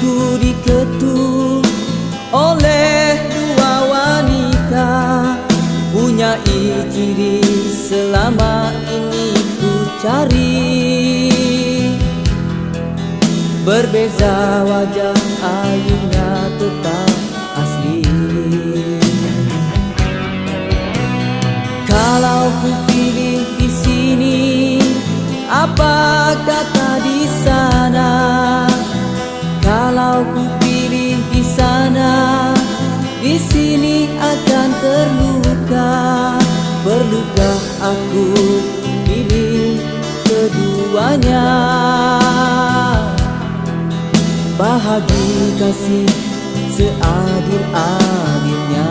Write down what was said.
Aku diketuk oleh dua wanita. Punya ciri selama ini ku cari. Berbeza wajah ayunya tetap asli. Kalau ku pilih Ku pilih di sana. Di sini akan terluka. Perlukah aku pilih keduanya? Bahagi kasih seadil-adilnya